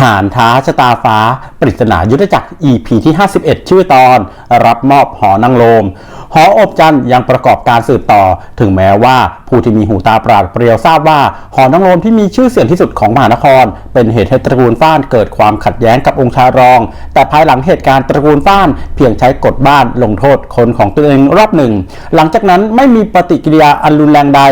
หานท้าชะตาฟ้า ปริศนายุทธจักร EP ที่ 51 ชื่อตอน รับมอบหอนางโลมหออบจันยังประกอบการสืบต่อ ถึงแม้ว่าผู้ที่มีหูตาปราดเปรียวทราบว่า หอนางโลมที่มีชื่อเสียงที่สุดของมหานคร เป็นเหตุให้ตระกูลฟ้านเกิดความขัดแย้งกับองค์ชายรอง แต่ภายหลังเหตุการณ์ตระกูลฟ้านเพียงใช้กฎบ้านลงโทษคนของตัวเองรอบหนึ่ง หลังจากนั้นไม่มีปฏิกิริยาอันรุนแรงใด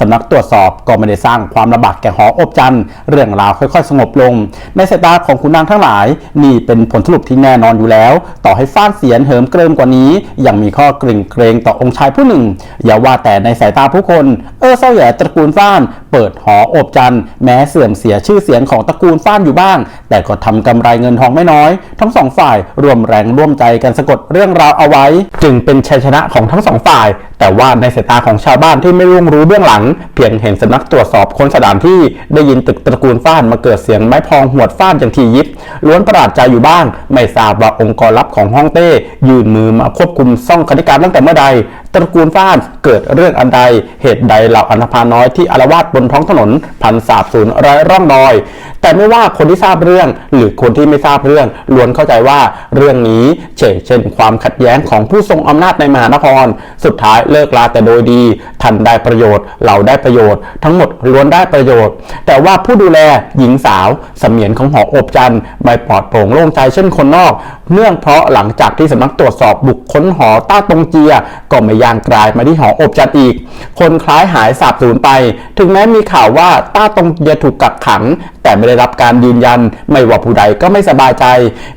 สำนักตรวจสอบก็ไม่ได้สร้างความลำบากแก่หออบจันเรื่องราวค่อยๆ สงบลง ในสายตาของขุนนางทั้งหลาย นี่เป็นผลสรุปที่แน่นอนอยู่แล้ว ต่อให้ฟ้านเสียนเหิมเกริมกว่านี้ยังมีข้อกริ่งเกรงต่อองค์ชายผู้หนึ่ง อย่าว่าแต่ในสายตาผู้คน เออเศร้าแหย่ตระกูลฟ้าน เปิดหออบจันแม้เสื่อมเสียชื่อเสียงของตระกูลฟ้านอยู่บ้าง แต่ก็ทำกำไรเงินทองไม่น้อย ทั้งสองฝ่ายรวมแรงร่วมใจกันสะกดเรื่องราวเอาไว้ จึงเป็นชัยชนะของทั้งสองฝ่ายแต่ว่าในสายตาของชาวบ้านที่ไม่ร่วงรู้เบื้องหลัง เพียงเห็นสำนักตรวจสอบคนสถานที่ได้ยินตึกตระกูลฟ้านมาเกิดเสียงไม้พองหวดฟ้านอย่างทียิบ ล้วนประหลาดใจอยู่บ้าง ไม่ทราบว่าองค์กรลับของฮ่องเต้ยืนมือมาควบคุมซ่องคณิการตั้งแต่เมื่อใด ตระกูลฟ้านเกิดเรื่องอันใด เหตุใดเหล่าอันธพาลน้อยที่อารวาสบนท้องถนนพันสาบสูญไร้ร่องรอย แต่ไม่ว่าคนที่ทราบเรื่อง หรือคนที่ไม่ทราบเรื่องล้วนเข้าใจว่าเรื่องนี้เฉกเช่น ความขัดแย้งของผู้ทรงอำนาจในมหานคร สุดท้ายเลิกลาแต่โดยดี ท่านได้ประโยชน์เราได้ประโยชน์ ทั้งหมดล้วนได้ประโยชน์ แต่ว่าผู้ดูแลหญิงสาวเสมียนของหออบจันทร์ไม่ปลอดโปร่งโล่งใจเช่นคนนอก เนื่องเพราะหลังจากที่สำนักตรวจสอบบุคคลหอต้าตงเจีย ก็ไม่ยางกลายมาที่หออบจันอีก คนคล้ายหายสาบสูญไป ถึงแม้มีข่าวว่าต้าตงเจียถูกกักขัง แต่ไม่ได้รับการยืนยัน ไม่ว่าผู้ใดก็ไม่สบายใจ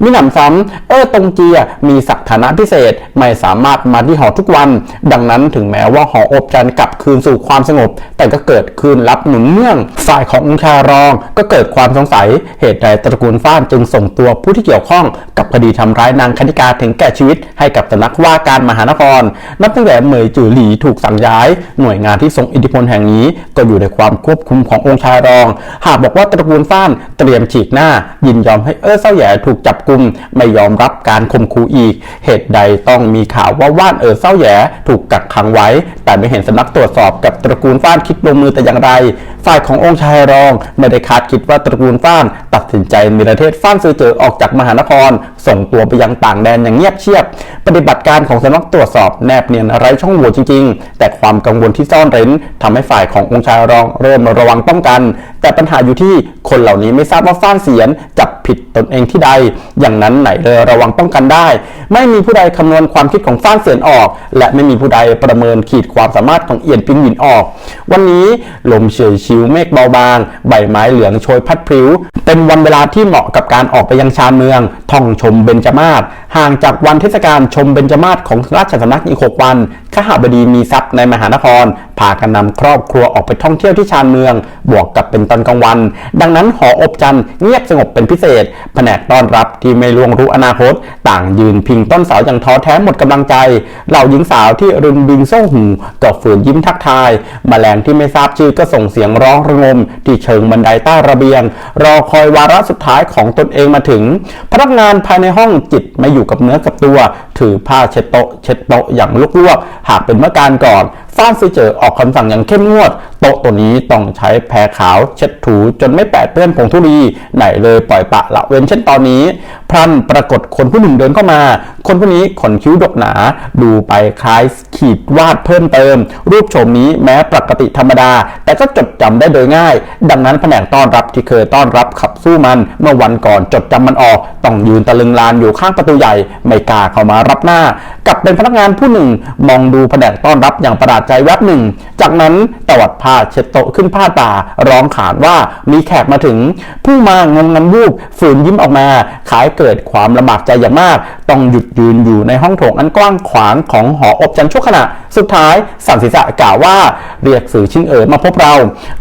มิหนำซ้ำเออตงเจียมีศักฐานะพิเศษไม่สามารถมาที่หอทุกวัน ดังนั้นถึงแม้ว่าหออบจันทร์กลับคืนสู่ความสงบ แต่ก็เกิดคืนรับหนุนเนื่อง ฝ่ายขององค์ชารอง ก็เกิดความสงสัยเหตุใดตระกูลฟ้านจึงส่งตัวผู้ที่เกี่ยวข้องกับคดีทำร้ายนางคณิกาถึงแก่ชีวิต ให้กับสำนักว่าการมหานคร นับตั้งแต่เหมยจือหลีถูกสั่งย้าย หน่วยงานที่ทรงอิทธิพลแห่งนี้ ก็อยู่ในความควบคุมขององค์ชายรอง หากบอกว่าตระกูลฟ้านเตรียมฉีกหน้า ยินยอมให้เออเศร้าแย่ถูกจับกุม ไม่ยอมรับการข่มขู่อีก เหตุใดต้องมีข่าวว่าว่านเออเศร้าแย่ถูกกักขังไว้ แต่ไม่เห็นสำนักตรวจสอบกับตระกูลฟ้านคิดลงมือแต่อย่างไร ฝ่ายขององค์ชายรองไม่ได้คาดคิดว่าตระกูลฟ้าน ตัดสินใจในประเทศฟ้านซื้อเจอออกจากมหานคร ส่งตัวไปยังต่างแดนอย่างเงียบเชียบ ปฏิบัติการของสำนักตรวจสอบแนบเนียนไร้ช่องโหว่จริง ๆ แต่ความกังวลที่ซ่อนเร้นทำให้ฝ่ายขององค์ชายรองเริ่มระวังป้องกัน แต่ปัญหาอยู่ที่คนเหล่านี้ไม่ทราบว่าฟ้านเสียนจับผิดตนเองที่ใด อย่างนั้นไหนเลยระวังป้องกันได้ ไม่มีผู้ใดคำนวณความคิดของฟ้านเสียนออก และไม่มีผู้ใดประเมินขีดความสามารถของเอียนปิงหยินออก วันนี้ลมเฉยชิวเมฆเบาบาง ใบไม้เหลืองโชยพัดพลิ้ว เป็นวันเวลาที่เหมาะกับการออกไปยังชานเมือง ท่องชมเบญจมาศห่างจากวันเทศกาลชมเบญจมาศของราชสำนักอีกหกวันข้าหาบดีมีทรัพย์ในมหานคร พากันนำครอบครัวออกไปท่องเที่ยวที่ชานเมือง บวกกับเป็นตอนกลางวัน ดังนั้นหออบจันทร์เงียบสงบเป็นพิเศษ แผนกต้อนรับที่ไม่ล่วงรู้อนาคต ต่างยืนพิงต้นเสาอย่างท้อแท้หมดกำลังใจ เหล่าหญิงสาวที่รุนบิงโซ่หูก็ฝืนยิ้มทักทายแมลงที่ไม่ทราบชื่อก็ส่งเสียงร้องระงม ที่เชิงบันไดใต้ระเบียง รอคอยวาระสุดท้ายของตนเองมาถึง พนักงานภายในห้องจิตไม่อยูู่่กับเนื้อกับตัว ถือผ้าเช็ดโต๊ะเช็ดโต๊ะอย่างลวกๆหากเป็นเมื่อการก่อนฟ้านซือเจอออกคำสั่งอย่างเข้มงวด โต๊ะตัวนี้ต้องใช้แพรขาวเช็ดถูจนไม่แปดเปื้อนผงธุลีไหนเลยปล่อยปะละเว้นเช่นตอนนี้ พรันปรากฏคนผู้หนึ่งเดินเข้ามา คนผู้นี้ขนคิ้วดกหนา ดูไปคล้ายขีดวาดเพิ่มเติม รูปโฉมนี้แม้ปกติธรรมดา แต่ก็จดจำได้โดยง่าย ดังนั้นแผนกต้อนรับที่เคยต้อนรับขับสู้มัน เมื่อวันก่อนจดจำมันออก ต้องยืนตะลึงลานอยู่ข้างประตูใหญ่ไม่กล้าเข้ามารับหน้ากับเป็นพนักงานผู้หนึ่ง มองดูแผนกต้อนรับอย่างประหลาดใจแวบหนึ่ง จากนั้นตวัดผ้าเช็ดโต๊ะขึ้นผ้าตา ร้องขานว่ามีแขกมาถึง ผู้มางงงันวูบฝืนยิ้มออกมา ขายเกิดความลำบากใจอย่างมาก ต้องหยุดยืนอยู่ในห้องโถงอันกว้างขวางของหออบจันทร์ชั่วขณะ สุดท้ายสันศีรษะกล่าวว่า เรียกสื่อชิงเอ๋อมาพบเรา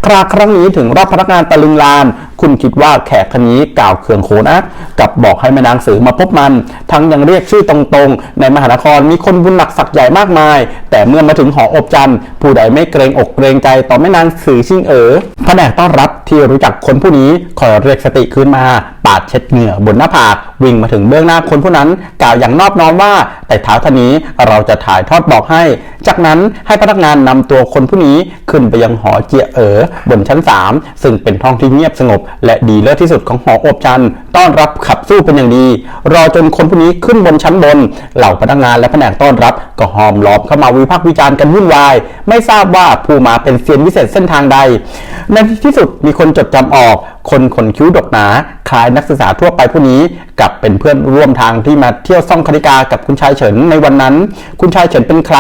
คราครั้งนี้ถึงรับพนักงานตะลึงลาน คุณคิดว่าแขกคนนี้กล่าวเคืองโขนะกับบอกให้แม่นางสือมาพบมัน ทั้งยังเรียกชื่อตรงๆ ในมหานครมีคนบุญหนักศักดิ์ใหญ่มากมาย แต่เมื่อมาถึงหออบจันทร์ผู้ใดไม่เกรงอกเกรงใจต่อแม่นางสือชิงเอ๋อแผนกต้อนรับที่รู้จักคนผู้นี้ขอเรียกสติคืนมา ปาดเช็ดเหงื่อบนหน้าผากวิ่งมาถึงเบื้องหน้าคนผู้นั้น กล่าวอย่างนอบน้อมว่าแต่เท้าท่านนี้เราจะถ่ายทอดบอกให้ จากนั้นให้พนักงานนำตัวคนผู้นี้ขึ้นไปยังหอเจียเอ๋อบนชั้น 3 ซึ่งเป็นห้องที่เงียบสงบ และดีเลิศที่สุดของหออบจันต้อนรับขับสู้เป็นอย่างดี รอจนคนผู้นี้ขึ้นบนชั้นบน เหล่าพนักงานและแผนกต้อนรับ ก็หอมล้อมเข้ามาวิพากษ์วิจารณ์กันวุ่นวาย ไม่ทราบว่าผู้มาเป็นเซียนวิเศษเส้นทางใดในที่สุดมีคนจดจำออก คนขนคิ้วดกหนา คล้ายนักศึกษาทั่วไปผู้นี้กับเป็นเพื่อนร่วมทางที่มาเที่ยวซ่องคณิกากับคุณชายเฉินในวันนั้น คุณชายเฉินเป็นใคร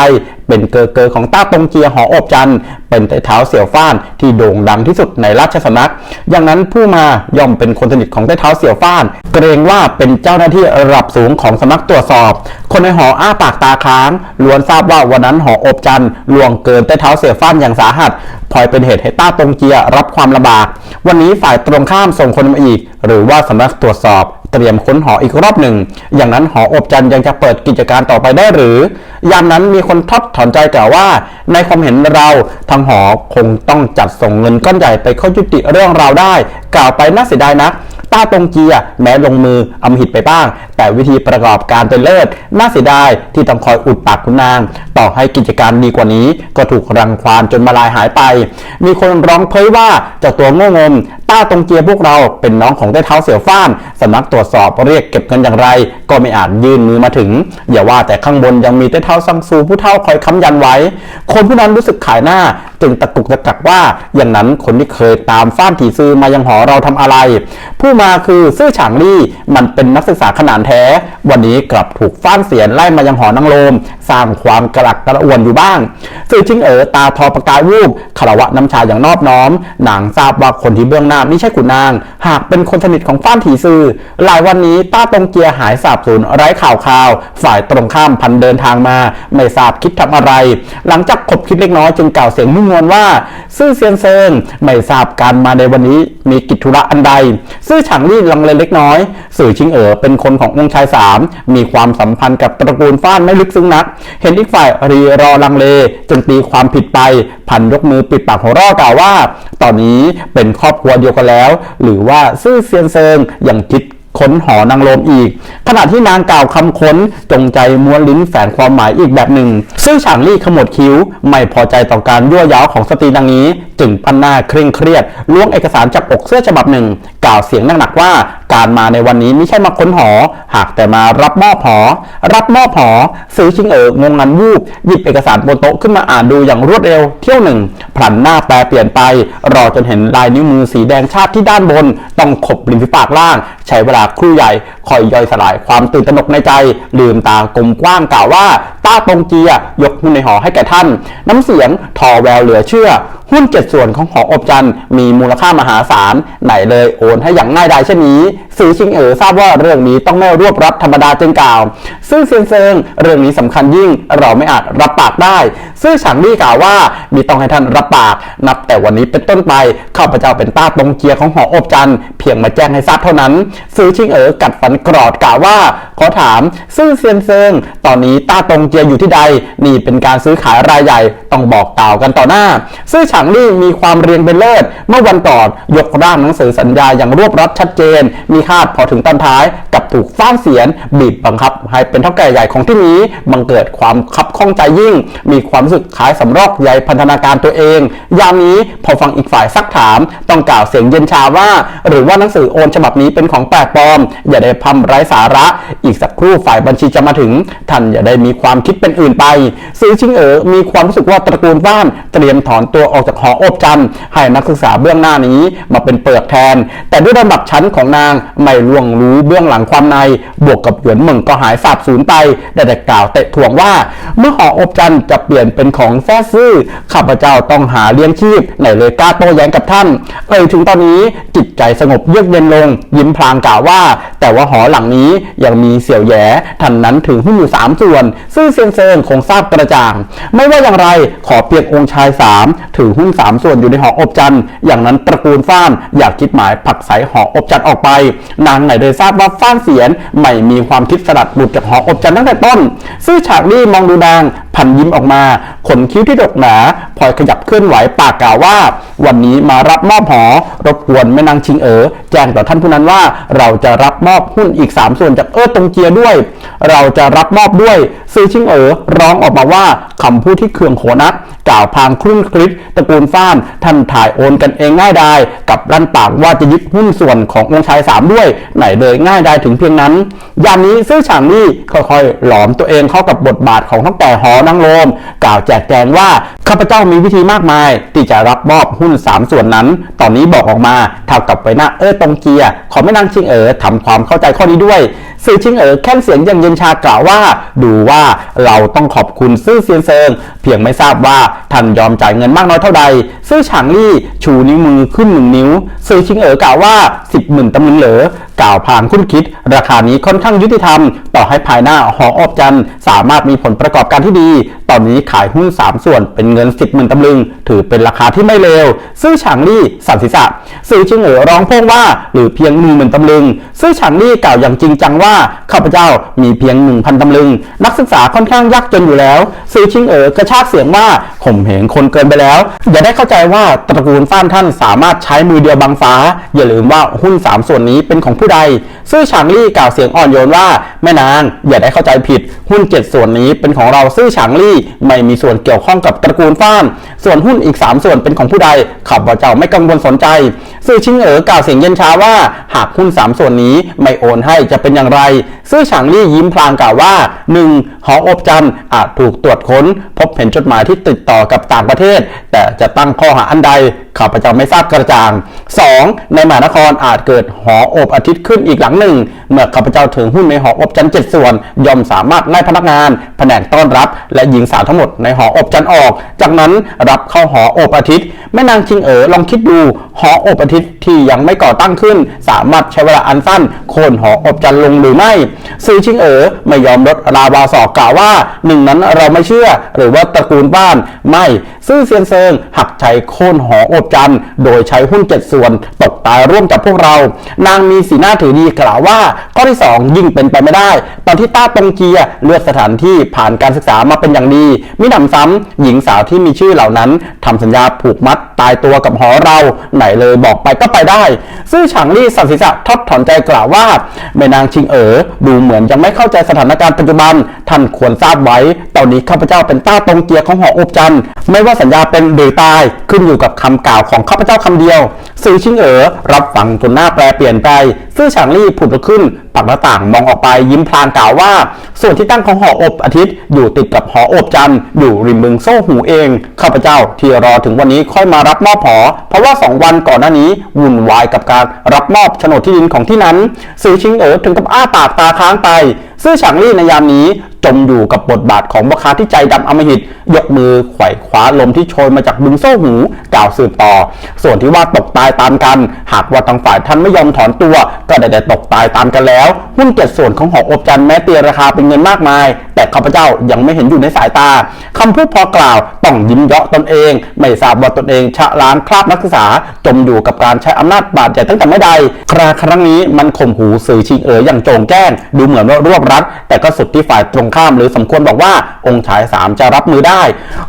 เป็นเกอเกอของต้าตงเจียหออบจัน เป็นไต่เท้าเสี่ยวฟ้านที่โด่งดังที่สุดในราชสำนัก อย่างนั้นผู้มาย่อมเป็นคนสนิทของไต้เท้าเสี่ยวฟ้าน เกรงว่าเป็นเจ้าหน้าที่ระดับสูงของสำนักตรวจสอบ คนในหออ้าปากตาค้างล้วนทราบว่าวันนั้นหออบจันลวงเกินไต้เท้าเสียฟ้านอย่างสาหัสพลอยเป็นเหตุให้ต้าตรงเจียรับความลำบาก วันนี้ฝ่ายตรงข้ามส่งคนมาอีก หรือว่าสำนักตรวจสอบเตรียมค้นหออีกรอบหนึ่ง อย่างนั้นหออบจันยังจะเปิดกิจการต่อไปได้หรือ ยามนั้นมีคนทอดถอนใจกล่าวว่า ในความเห็นเราทางหอคงต้องจัดส่งเงินก้อนใหญ่ไปเข้ายุติเรื่องราวได้ กล่าวไปน่าเสียดายนัก ต้าตงเจีย แม้ลงมืออำมหิตไปบ้าง แต่วิธีประกอบการเป็นเลิศน่าเสียดายที่ต้องคอยอุดปากคุณนาง ต่อให้กิจการดีกว่านี้ ก็ถูกรังควานจนมาลายหายไป มีคนร้องเพ้ยว่าเจ้าตัวโง่งม ต้าตรงเจียพวกเราเป็นน้องของได้เท้าเสี่ยวฟ้านสำนักตรวจสอบเรียกเก็บเงินอย่างไร ก็ไม่อาจยื่นมือมาถึง อย่าว่าแต่ข้างบนยังมีได้เท้าซังซูผู้เท่าคอยค้ำยันไว้ คนผู้นั้นรู้สึกขายหน้า จึงตะกุกตะกักว่า อย่างนั้นคนที่เคยตามฟ้านถีซือมายังหอเราทำอะไร ผู้มาคือซื่อฉางลี่มันเป็นนักศึกษาขนาดแท้ วันนี้กลับถูกฟ้านเสียนไล่มายังหอนางโลม สร้างความกระลักกระอ่วนอยู่บ้างซื่อชิงเอ๋อตาทอประกายวูบคารวะน้ำชาอย่างนอบน้อมนางทราบว่าคนที่เบื้องหน้าไม่ใช่ขุนนาง หากเป็นคนสนิทของฟ้านถีซือ หลายวันนี้ต้าตงเจียหายสาบสูญไร้ข่าวข่าว ฝ่ายตรงข้ามพันเดินทางมา ไม่ทราบคิดทำอะไร หลังจากขบคิดเล็กน้อยจึงกล่าวเสียงนุ่มนวลว่า ซื่อเซียนเซิงไม่ทราบการมาในวันนี้มีกิจธุระอันใด ซื่อฉางลี่ลังเลเล็กน้อย สื่อชิงเอ๋อเป็นคนขององค์ชายสามมีความสัมพันธ์กับตระกูลฟ้านไม่ลึกซึ้งนัก เห็นอีกฝ่ายรีรอลังเลจนตีความผิดไป พันยกมือปิดปากหัวเร่อกล่าวว่า ตอนนี้เป็นครอบครัวเดียวกันแล้ว หรือว่าซื่อเซียนเซิงยังคิด ค้นหอนางโลมอีก ขณะที่นางกล่าวคำค้นจงใจม้วนลิ้นแฝงความหมายอีกแบบหนึ่ง ซึ่งฉางลี่ขมวดคิ้ว ไม่พอใจต่อการยั่วยาวของสตรีดังนี้ จึงพันหน้าเคร่งเครียดล้วงเอกสารจากอกเสื้อฉบับหนึ่ง กล่าวเสียงหนักๆว่า การมาในวันนี้ไม่ใช่มาค้นหอ หากแต่มารับมอบหอ รับมอบหอ ซื้อชิงเอ๋องงงันวูบหยิบเอกสารบนโต๊ะขึ้นมาอ่านดูอย่างรวดเร็วเที่ยวหนึ่งพลันหน้าแปลเปลี่ยนไป รอจนเห็นลายนิ้วมือสีแดงชาติที่ด้านบน ต้องขบริมฝีปากล่าง ใช้เวลาครูใหญ่คอยย่อยสลายความตื่นตระหนกในใจ ลืมตากลมกว้างกล่าวว่าต้าตงเจียยกหุ้นในหอให้แก่ท่าน น้ำเสียงทอแววเหลือเชื่อ หุ้นเจ็ดส่วนของหออบจันมีมูลค่ามหาศาลไหนเลยโอนให้อย่างง่ายดายเช่นนี้สื่อชิงเอ๋อทราบว่าเรื่องนี้ต้องไม่รวบรัดธรรมดาจึงกล่าวซึ่งเซียนเซิงเรื่องนี้สำคัญยิ่งเราไม่อาจรับปากได้ซึ่งฉางลี่กล่าวว่ามีต้องให้ท่านรับปาก นับแต่วันนี้เป็นต้นไปข้าพเจ้าเป็นต้าตรงเจียร์ของหออบจันเพียงมาแจ้งให้ทราบเท่านั้น ซื้อชิงเอ๋อกัดฟันกรอดกล่าวว่า ขอถาม ซื่อเซียนเซิงตอนนี้ต้าตรงเจียร์อยู่ที่ใด นี่เป็นการซื้อขายรายใหญ่ต้องบอกกล่าวกันต่อหน้า ซื่อฉางลี่มีความเรียงเป็นเลิศ เมื่อวันก่อนยกร่างหนังสือสัญญาอย่างรวบรัดชัดเจน มีคาดพอถึงตอนท้ายกับถูกฟ้านเสียน บีบบังคับ ให้เป็นเท่าแก่ใหญ่ของที่นี้ บังเกิดความคับข้องใจยิ่ง มีความรู้สึกคล้ายสำรอกใยพันธนาการตัวเอง ยามนี้พอฟังอีกฝ่ายซักถาม ต้องกล่าวเสียงเย็นชาว่า หรือว่าหนังสือโอนฉบับนี้เป็นของแปลกปลอม อย่าได้พำไร้สาระ อีกสักครู่ฝ่ายบัญชีจะมาถึงท่านอย่าได้มีความคิดเป็นอื่นไป ซื้อชิงเอ๋อมีความรู้สึกว่าตระกูลบ้านเตรียมถอนตัวออกจากหออบจันทร์ให้นักศึกษาเบื้องหน้านี้มาเป็นเปลือกแทน แต่ด้วยระดับชั้นของนางไม่ล่วงรู้เบื้องหลังความใน บวกกับหยวนเหมิงก็หายสาบสูญไปได้แต่กล่าวเตะทวงว่า เมื่อหออบจันทร์จะเปลี่ยนเป็นของแท้ซื่อข้าพเจ้าต้องหาเลี้ยงชีพไหนเลยกล้าโต้แย้งกับท่านเอ่ยถึงตอนนี้จิตใจสงบเยือกเย็นลง ยิ้มพลางกล่าวว่า แต่ว่าหอหลังนี้ยังมีเสี่ยวแย่ท่านนั้นถึงหุ้นอยู่สามส่วนซึ่งเซียนเซิงคงทราบกระจ่าง ไม่ว่าอย่างไรขอเพียงองค์ชายสามถือหุ้นสามส่วนอยู่ในหออบจันทร์อย่างนั้นตระกูลฟ้านอยากคิดหมายผลักไสหออบจันทร์ออกไป นางไหนเลยทราบว่าฟ้านเสียนไม่มีความคิดสลัดหลุดจากหออบจันทร์ตั้งแต่ต้น ซื่อฉากลี่มองดูนางพันยิ้มออกมา ขนคิ้วที่ดกหนาพลอยขยับเคลื่อนไหวปากกล่าวว่า วันนี้มารับมอบหอ รบกวนแม่นางชิงเอ๋อแจ้งต่อท่านผู้นั้นว่าเราจะรับมอบหุ้นอีก 3 ส่วนจากเออตงเจียด้วย เราจะรับมอบด้วยซื้อชิงเอ๋อร้องออกมาว่าคำพูดที่เคืองโขนักกล่าวพางครุ่นคลิปตะกูลฟ้าน ท่านถ่ายโอนกันเองง่ายดายกับรันปากว่าจะยึดหุ้นส่วนขององค์ชายสามด้วย ไหนเลยง่ายดายถึงเพียงนั้น ยามนี้ซื่อฉางนี่ค่อยๆ หลอมตัวเองเข้ากับบทบาทของทั้งแต่หอนางโลม กล่าวแจกแจงว่า ข้าพเจ้ามีวิธีมากมาย ที่จะรับมอบหุ้น 3 ส่วนนั้น ตอนนี้บอกออกมาเท่ากับไปหน้าเออตรงเจียขอไม่นางชิงเอ๋อทำความเข้าใจข้อนี้ด้วยซื่อชิงเอ๋อแค่นเสียงยังเย็นชากล่าวว่า ดูว่าเราต้องขอบคุณซื่อเซียนเซิง เพียงไม่ทราบว่าท่านยอมจ่ายเงินมากน้อยเท่าใด ซื่อฉางลี่ชูนิ้วมือขึ้นหนึ่งนิ้วซื่อชิงเอ๋อกล่าวว่า 10หมื่นตำลึงเหลอ กล่าวผ่านคุ้นคิด ราคานี้ค่อนข้างยุติธรรม ต่อให้ภายหน้าหอออบจันสามารถมีผลประกอบการที่ดี ตอนนี้ขายหุ้น 3 ส่วนเป็นเงิน 10หมื่นตำลึง ถือเป็นราคาที่ไม่เลว ซื่อฉางลี่สันศีรษะซื่อชิงเอ๋อร้องพ่งว่า หรือเพียงหนึ่งหมื่นตำลึง ซื่อฉางลี่กล่าวอย่างจริงจังว่าข้าพเจ้ามีเพียง 1,000ตำลึง นักศึกษาค่อนข้างยากจนอยู่แล้ว ซื่อชิงเอ๋อกระชากเสียงว่า ข่มเหงคนเกินไปแล้ว อย่าได้เข้าใจว่าตระกูลฟ้านท่านสามารถใช้มือเดียวบังฟ้า อย่าลืมว่าหุ้น 3 ส่วนนี้เป็นของผู้ใด ซื่อฉางลี่กล่าวเสียงอ่อนโยนว่าแม่นาง อย่าได้เข้าใจผิด หุ้น 7 ส่วนนี้เป็นของเราซื่อฉางลี่ไม่มีส่วนเกี่ยวข้องกับตระกูลฟ้านส่วนหุ้นอีก 3 ส่วนเป็นของผู้ใดข้าพเจ้าไม่กังวลสนใจ ซื่อชิงเอ๋อกล่าวเสียงเย็นชาว่า หากหุ้น 3 ส่วนนี้ไม่โอนให้จะเป็นอย่างไร ซื่อฉางลี่ยิ้มพลางกล่าวว่า 1. หออบจันอาจถูกตรวจค้น พบเห็นจดหมายที่ติดต่อกับต่างประเทศ แต่จะตั้งข้อหาอันใดข้าพเจ้าไม่ทราบกระจ่าง 2. ในมหานครอาจเกิดหออบอาทิตย์ขึ้นอีกหลังหนึ่ง เมื่อข้าพเจ้าถึงหุ้นในหออบจันเจ็ดส่วน ย่อมสามารถไล่พนักงาน แผนกต้อนรับ และหญิงสาวทั้งหมดในหออบจันออก จากนั้นรับเข้าหออบอาทิตย์แม่นางชิงเอ๋อลองคิดดูหออบอาทิตย์ที่ยังไม่ก่อตั้งขึ้น สามารถใช้เวลาอันสั้นโค่นหออบจันลงหรือไม่ซื้อชิงเอ๋อไม่ยอมลดราวาสอกกล่าวว่าหนึ่งนั้นเราไม่เชื่อ หรือว่าตระกูลบ้านไม่ซื่อเซียนเซิงหักใจโค่นหออบจันโดยใช้หุ้นเจ็ดส่วนตกตายร่วมกับพวกเรา นางมีสีหน้าถือดีกล่าวว่า ข้อที่ 2 ยิ่งเป็นไปไม่ได้ ตอนที่ต้าตงเจียเลือกสถานที่ผ่านการศึกษามาเป็นอย่างดีมิหนำซ้ำหญิงสาวที่มีชื่อเหล่านั้นทำสัญญาผูกมัดตายตัวกับหอเรา ไหนเลยบอกไปก็ไปได้ ซื่อฉางลี่สันศีรษะทอดถอนใจกล่าวว่าแม่นางชิงเอ๋อดูเหมือนยังไม่เข้าใจสถานการณ์ปัจจุบัน ท่านควรทราบไว้ ตอนนี้ข้าพเจ้าเป็นต้าตรงเจียร์ของหออบจันไม่ว่าสัญญาเป็นหรือตายขึ้นอยู่กับคำกล่าวของข้าพเจ้าคำเดียว ซื่อชิงเอ๋อรับฟังจนหน้าแปรเปลี่ยนไป ซื่อฉางลี่ผุดขึ้นากหน้าต่างมองออกไปยิ้มพลางกล่าวว่า ส่วนที่ตั้งของหออบอาทิตย์อยู่ติดกับหออบจันทร์อยู่ริมเมืองโซ่หูเองข้าพเจ้าที่รอถึงวันนี้ค่อยมารับมอบหอ เพราะว่าสองวันก่อนหน้านี้วุ่นวายกับการรับมอบโฉนดที่ดินของที่นั้นซื่อชิงเอ๋อถึงกับอ้าปากตาค้างไป ซื่อฉางลี่ในยามนี้จมอยู่กับบทบาทของบคาที่ใจดำอมหิต ยกมือไขว่คว้าลมที่โชยมาจากบึงโซ่หู กล่าวสืบต่อ ส่วนที่ว่าตกตายตามกัน หากว่าทางฝ่ายท่านไม่ยอมถอนตัว ก็ได้แต่ตกตายตามกันแล้ว หุ้นเจ็ดส่วนของหออบจันแม้ตีราคาเป็นเงินมากมาย แต่ข้าพเจ้ายังไม่เห็นอยู่ในสายตาคำพูดพอกล่าวต้องยิ้มเยาะตนเอง ไม่ทราบว่าตนเองชะล้างคราบนักศึกษา จมอยู่กับการใช้อำนาจบาดใหญ่ตั้งแต่ไม่ใดคราครั้งนี้มันข่มหูสื่อชิงเอ๋ออย่างโจงแจ้ง ดูเหมือนว่ารวบรัดแต่ก็สุดที่ฝ่ายตรงข้าม หรือสมควรบอกว่าองค์ชายสามจะรับมือได้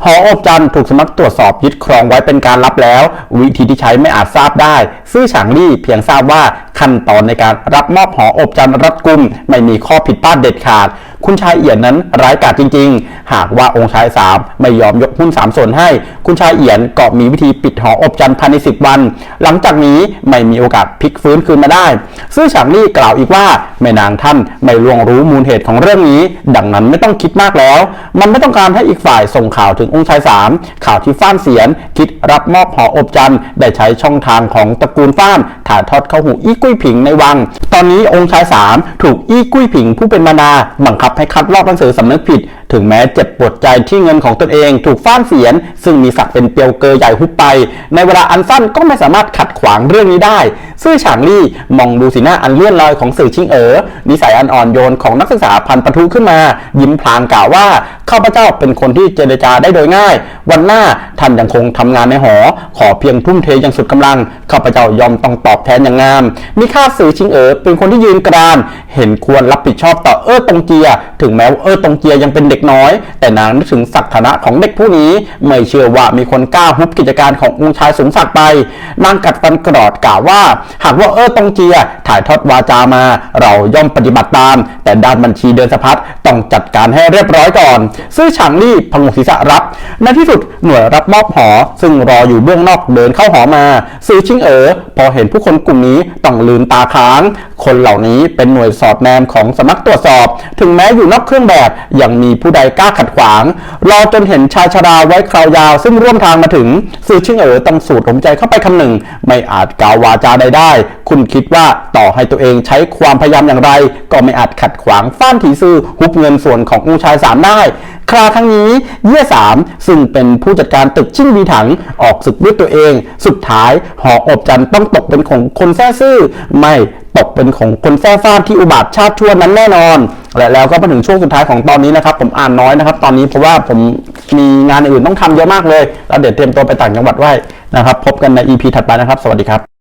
หออบจันทร์ถูกสมัครตรวจสอบยึดครองไว้เป็นการรับแล้ว วิธีที่ใช้ไม่อาจทราบได้ ซื่อฉางลี่เพียงทราบว่าขั้นตอนในการรับมอบหออบจันทร์รัดกุมไม่มีข้อผิดพลาดเด็ดขาด คุณชายเอี่ยนนั้นร้ายกาจจริง ๆ หากว่าองค์ชายสามไม่ยอมยกหุ้นสามส่วนให้ คุณชายเอี่ยนก็มีวิธีปิดหออบจันทร์ภายในสิบวัน หลังจากนี้ไม่มีโอกาสพลิกฟื้นคืนมาได้ ซื่อฉางลี่กล่าวอีกว่าแม่นางท่านไม่ล่วงรู้มูลเหตุของเรื่องนี้ ดังนั้นไม่ต้องคิดมากแล้ว มันไม่ต้องการให้อีกฝ่ายส่งข่าวถึงองค์ชายสามข่าวที่ฟ้านเสียน คิดรับมอบหออบจันทร์ได้ใช้ช่องทางของตระกูลฟ้านถ่ายทอดเข้าหูอี้กุ้ยผิงในวัง ตอนนี้องค์ชายสามถูกอี้กุ้ยผิงผู้เป็นมานาบังคับให้คัดลอกหนังสือสำนึกผิด ถึงแม้เจ็บปวดใจที่เงินของตนเอง ถูกฟ้านเสียน ซึ่งมีศักดิ์เป็นเปียวเกยใหญ่หุบไป ในเวลาอันสั้นก็ไม่สามารถขัดขวางเรื่องนี้ได้ ซื่อฉางลี่มองดูสีหน้าอันเลื่อนลอยของสื่อชิงเอ๋อนิสัยอันอ่อนโยนของนักศึกษาพันประทุขึ้นมา ยิ้มพลางกล่าวว่าข้าพเจ้าเป็นคนที่เจรจาได้โดยง่าย วันหน้าท่านยังคงทำงานในหอ ขอเพียงทุ่มเทอย่างสุดกำลังข้าพเจ้ายอมต้องตอบแทนอย่างงามมีค่าสื่อชิงเอ๋อเป็นคนที่ยืนกราน เห็นควรรับผิดชอบต่อเออตงเจียถึงแม้ว่าเออตรงเจียยังเป็นเด็กน้อย แต่นางนึกถึงศักดิ์ฐานะของเด็กผู้นี้ ไม่เชื่อว่ามีคนกล้าฮุบกิจการขององค์ชายสูงศักดิ์ไปนางกัดฟันกรอดกล่าวว่า หากว่าเออตองเจียถ่ายทอดวาจามา เราย่อมปฏิบัติตาม แต่ด้านบัญชีเดินสะพัดต้องจัดการให้เรียบร้อยก่อน ซื่อฉางลี่พงศีรษะรับ ในที่สุดหน่วยรับมอบหอ ซึ่งรออยู่เบื้องนอกเดินเข้าหอมา ซื่อชิงเอ๋อพอเห็นผู้คนกลุ่มนี้ต้องลืมตาค้าง คนเหล่านี้เป็นหน่วยสอดแนมของสำนักตรวจสอบ ถึงแม้อยู่นอกเครื่องแบบยังมีผู้ใดกล้าขัดขวาง รอจนเห็นชายชราไว้คราวยาว ซึ่งร่วมทางมาถึงสื่อชิงเอ๋อต้งสูตรหมใจเข้าไปคำหนึ่ง ไม่อาจกล่าววาจาใดได้ คุณคิดว่าต่อให้ตัวเองใช้ความพยายามอย่างไร ก็ไม่อาจขัดขวางฟ้านถีซื่อฮุบเงินส่วนขององค์ชายสามได้ คราครั้งนี้เยี่ยสามซึ่งเป็นผู้จัดการตึกชิ่งวีถังออกศึกด้วยตัวเอง สุดท้ายหออบจันต้องตกเป็นของคนแท้ซื่อ ไม่ตกเป็นของคนแท้ฟานที่อุบาทชาติชั่วนั้นแน่นอนและแล้วก็มาถึงช่วงสุดท้ายของตอนนี้นะครับ ผมอ่านน้อยนะครับ ตอนนี้เพราะว่าผมมีงานอื่นต้องทำเยอะมากเลยแล้วเดี๋ยวเตรียมตัวไปต่างจังหวัดไว้นะครับ พบกันใน EP ถัดไปนะครับ สวัสดีครับ